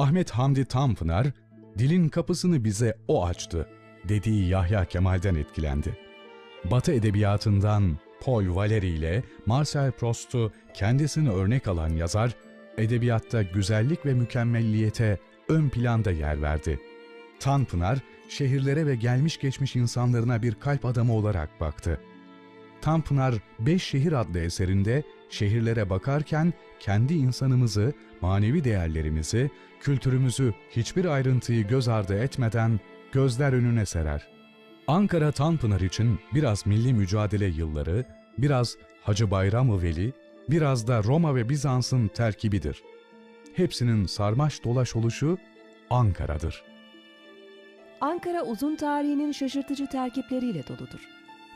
Ahmet Hamdi Tanpınar, dilin kapısını bize o açtı dediği Yahya Kemal'den etkilendi. Batı edebiyatından Paul Valéry ile Marcel Proust'u kendisini örnek alan yazar, edebiyatta güzellik ve mükemmelliyete ön planda yer verdi. Tanpınar, şehirlere ve gelmiş geçmiş insanlarına bir kalp adamı olarak baktı. Tanpınar Beş Şehir adlı eserinde şehirlere bakarken kendi insanımızı, manevi değerlerimizi, kültürümüzü hiçbir ayrıntıyı göz ardı etmeden gözler önüne serer. Ankara Tanpınar için biraz milli mücadele yılları, biraz Hacı Bayram-ı Veli, biraz da Roma ve Bizans'ın terkibidir. Hepsinin sarmaş dolaş oluşu Ankara'dır. Ankara uzun tarihinin şaşırtıcı terkipleriyle doludur.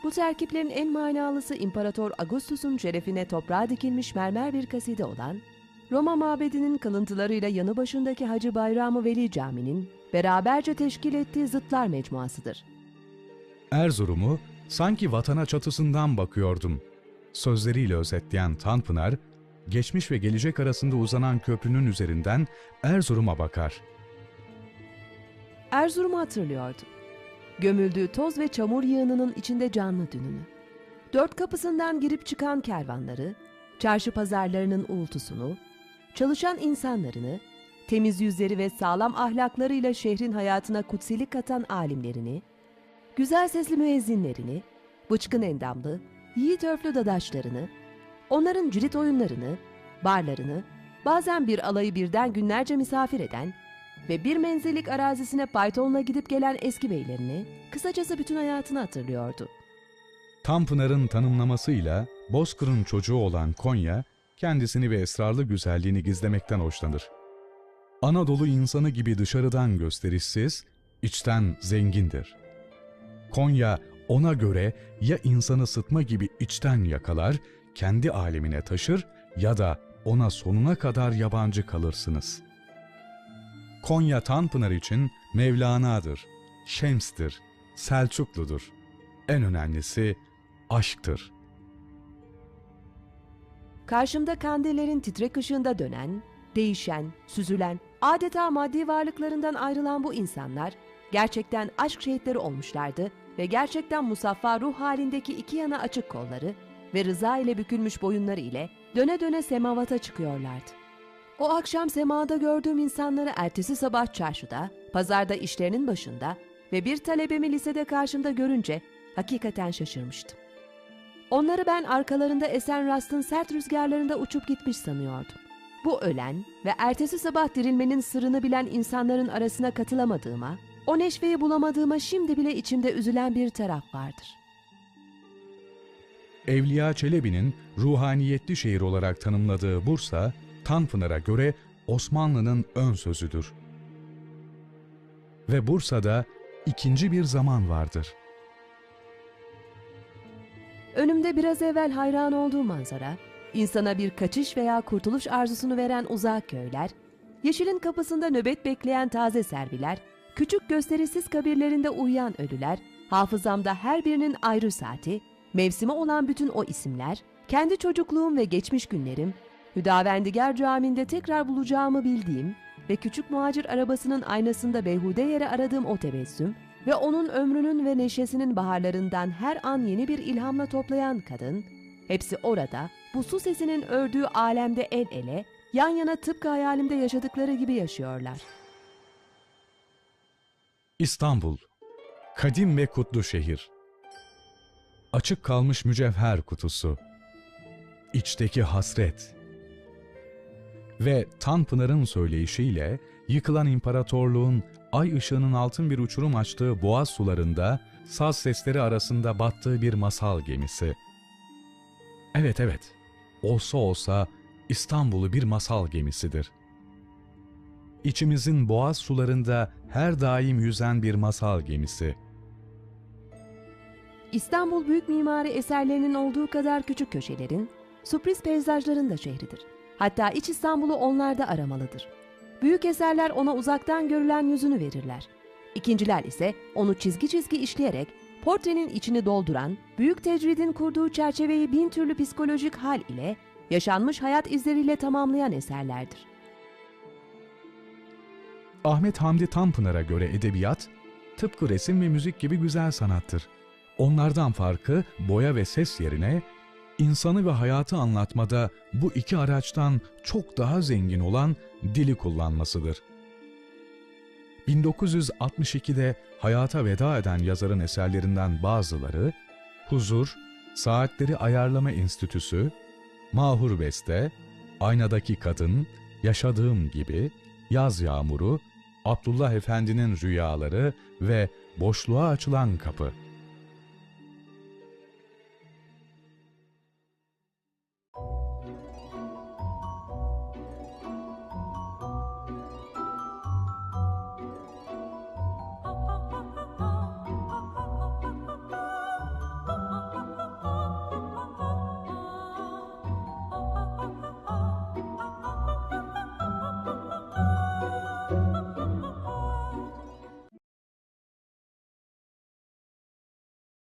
Bu terkiplerin en manalısı İmparator Augustus'un şerefine toprağa dikilmiş mermer bir kaside olan, Roma mabedinin kalıntılarıyla yanı başındaki Hacı Bayram-ı Veli Camii'nin beraberce teşkil ettiği zıtlar mecmuasıdır. Erzurum'u sanki vatana çatısından bakıyordum. Sözleriyle özetleyen Tanpınar, geçmiş ve gelecek arasında uzanan köprünün üzerinden Erzurum'a bakar. Erzurum'u hatırlıyordu. Gömüldüğü toz ve çamur yığınının içinde canlı dününü. Dört kapısından girip çıkan kervanları, çarşı pazarlarının uğultusunu, çalışan insanlarını, temiz yüzleri ve sağlam ahlaklarıyla şehrin hayatına kutsilik katan alimlerini, güzel sesli müezzinlerini, bıçkın endamlı, yiğit örflü dadaşlarını, onların cirit oyunlarını, barlarını, bazen bir alayı birden günlerce misafir eden ve bir menzilik arazisine paytonla gidip gelen eski beylerini, kısacası bütün hayatını hatırlıyordu. Tanpınar'ın tanımlamasıyla Bozkır'ın çocuğu olan Konya, kendisini ve esrarlı güzelliğini gizlemekten hoşlanır. Anadolu insanı gibi dışarıdan gösterişsiz, içten zengindir. Konya ona göre ya insanı sıtma gibi içten yakalar, kendi alemine taşır ya da ona sonuna kadar yabancı kalırsınız. Konya Tanpınar için Mevlana'dır, Şems'tir, Selçukludur. En önemlisi aşktır. Karşımda kandillerin titrek ışığında dönen, değişen, süzülen, adeta maddi varlıklarından ayrılan bu insanlar gerçekten aşk şehitleri olmuşlardı ve gerçekten musaffa ruh halindeki iki yana açık kolları ve rıza ile bükülmüş boyunları ile döne döne semavata çıkıyorlardı. O akşam semada gördüğüm insanları ertesi sabah çarşıda, pazarda işlerinin başında ve bir talebemi lisede karşımda görünce hakikaten şaşırmıştım. Onları ben arkalarında esen rastın sert rüzgarlarında uçup gitmiş sanıyordum. Bu ölen ve ertesi sabah dirilmenin sırrını bilen insanların arasına katılamadığıma, o neşveyi bulamadığıma şimdi bile içimde üzülen bir taraf vardır. Evliya Çelebi'nin ruhaniyetli şehir olarak tanımladığı Bursa, Tanpınar'a göre Osmanlı'nın ön sözüdür. Ve Bursa'da ikinci bir zaman vardır. Önümde biraz evvel hayran olduğum manzara, insana bir kaçış veya kurtuluş arzusunu veren uzak köyler, yeşilin kapısında nöbet bekleyen taze serviler, küçük gösterisiz kabirlerinde uyuyan ölüler, hafızamda her birinin ayrı saati, mevsimi olan bütün o isimler, kendi çocukluğum ve geçmiş günlerim, Hüdavendigar Camii'nde tekrar bulacağımı bildiğim ve küçük muhacir arabasının aynasında beyhude yere aradığım o tebessüm ve onun ömrünün ve neşesinin baharlarından her an yeni bir ilhamla toplayan kadın, hepsi orada, bu su sesinin ördüğü alemde el ele, yan yana tıpkı hayalimde yaşadıkları gibi yaşıyorlar. İstanbul, kadim ve kutlu şehir. Açık kalmış mücevher kutusu. İçteki hasret. Ve Tanpınar'ın söyleyişiyle yıkılan imparatorluğun ay ışığının altın bir uçurum açtığı boğaz sularında saz sesleri arasında battığı bir masal gemisi. Evet evet, olsa olsa İstanbul'u bir masal gemisidir. İçimizin boğaz sularında her daim yüzen bir masal gemisi. İstanbul büyük mimari eserlerinin olduğu kadar küçük köşelerin, sürpriz peyzajların da şehridir. Hatta iç İstanbul'u onlarda aramalıdır. Büyük eserler ona uzaktan görülen yüzünü verirler. İkinciler ise onu çizgi çizgi işleyerek portrenin içini dolduran, büyük tecridin kurduğu çerçeveyi bin türlü psikolojik hal ile, yaşanmış hayat izleriyle tamamlayan eserlerdir. Ahmet Hamdi Tanpınar'a göre edebiyat, tıpkı resim ve müzik gibi güzel sanattır. Onlardan farkı boya ve ses yerine insanı ve hayatı anlatmada bu iki araçtan çok daha zengin olan dili kullanmasıdır. 1962'de hayata veda eden yazarın eserlerinden bazıları Huzur, Saatleri Ayarlama Enstitüsü, Mahur Beste, Aynadaki Kadın, Yaşadığım Gibi, Yaz Yağmuru, Abdullah Efendi'nin Rüyaları ve Boşluğa Açılan Kapı